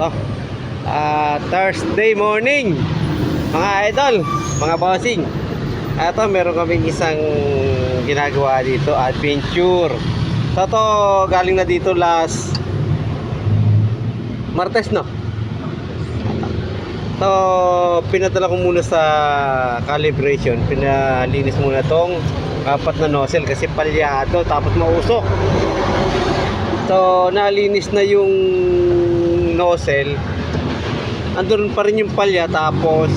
Oh, ah, Thursday morning, mga idol, mga bossing. Ito, meron kaming isang ginagawa dito, adventure. So, to, galing na dito last Martes, no? So, pinadala ko muna sa calibration. Pinalinis muna tong apat na nozzle kasi palyado tapos mausok. So, nalinis na yung nozzle. Andun pa rin yung palya tapos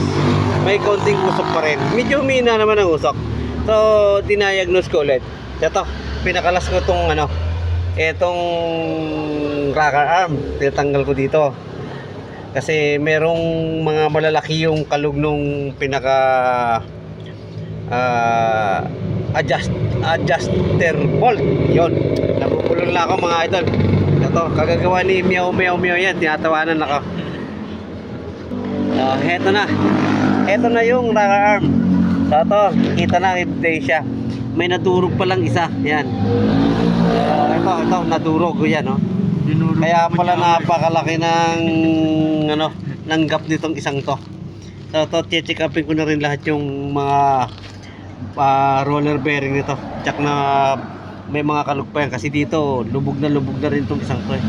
may konting usok pa rin. Medyo humina naman ang usok. So, dinayagnos ko ulit. Ito, pinakalas ko tong ano, etong rocker arm. Tinatanggal ko dito. Kasi merong mga malalaki yung kalug nung pinaka ah, adjust adjuster bolt. Yon. Nabubulol na ako mga idol. Ito, kagagawa ni Meow Meow Meow yan. Tinatawanan ako. So, heto na. Heto na yung rocker arm. So, ito, kita na evidensya. May nadurog pa lang isa. Yan. Uh, ito, ito, nadurog yan, no? Dinurog Kaya pala napakalaki ng ano, ng gap nitong isang to. So to check upin ko na rin lahat yung mga ah, roller bearing nito. Check na may mga kalug pa yan kasi dito lubog na lubog na rin itong isang to. Eh.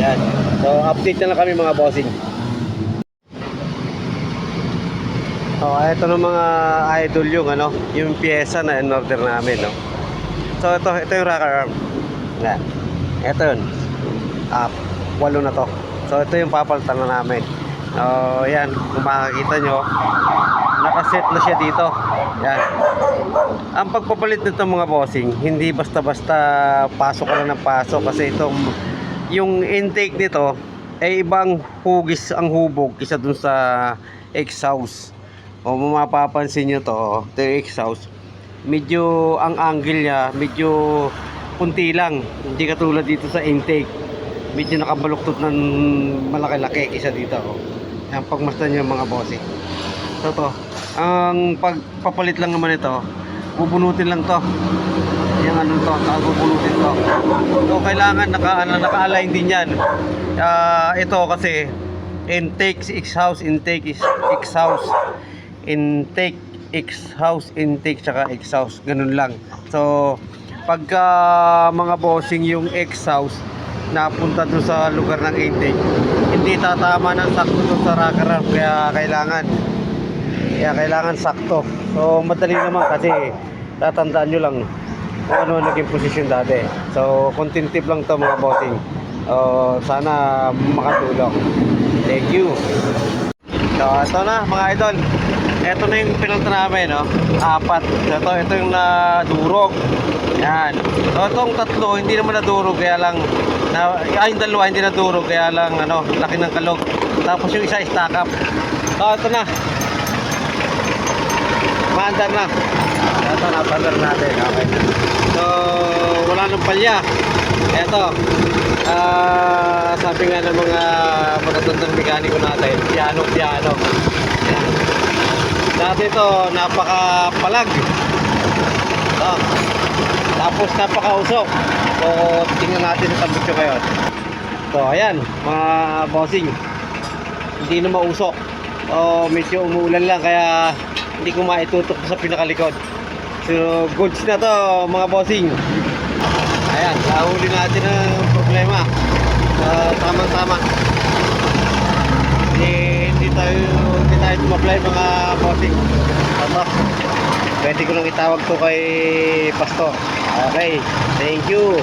Yan. So update na lang kami mga bossing. So ito na mga idol yung ano, yung pyesa na in order namin, no. So ito ito yung rocker arm. Yan. Ito yun. Ah, walo na to. So ito yung papalitan na namin. So yan, kung makikita nyo, nakaset na siya dito. Yan. Ang pagpapalit nito mga bossing, hindi basta-basta pasok ka lang ng pasok kasi itong yung intake nito ay ibang hugis ang hubog kisa dun sa exhaust. O mapapansin nyo to, ito yung exhaust. Medyo ang angle niya, medyo kunti lang. Hindi katulad dito sa intake. Medyo nakabaluktot ng malaki-laki isa dito. Oh. Ang pagmasdan niyo mga bossy. So to, ang pagpapalit lang naman ito, bubunutin lang to. Yung ano to, bubunutin to. So kailangan naka, ano, naka-align din yan. Ah, ito kasi intake exhaust, intake exhaust, intake exhaust, intake tsaka exhaust. Ganun lang. So pagka mga bossing yung exhaust napunta doon sa lugar ng intake hindi tatama ng sakto sa rocker kaya kailangan kaya kailangan sakto. So madali naman kasi tatandaan nyo lang kung ano naging posisyon dati. So content tip lang to mga bossing. Uh, sana makatulong. Thank you. So ito na mga idol. Ito na yung pinunta namin no? Apat. Ito, ito yung nadurog. Yan. So itong tatlo hindi naman nadurog kaya lang na, ay yung dalawa hindi nadurog kaya lang ano laki ng kalog. Tapos yung isa stack up. So ito na maandar na. Ito na pandar natin okay. So wala nang palya. Ito ah sabi nga ng mga matatandang mekaniko natin piano piano. Yan. Dati ito napakapalag. Oh. tapos napakausok so tingnan natin sa tambutso ngayon. So ayan mga bossing. Hindi na mausok o medyo umuulan lang kaya hindi ko maitutok sa pinakalikod. So goods na to mga bossing. Ayan nahuli natin ang problema. Uh, tamang tama hindi, hindi tayo hindi tayo tumablay mga bossing. Ano pwede ko lang itawag to kay pastor. Okay thank you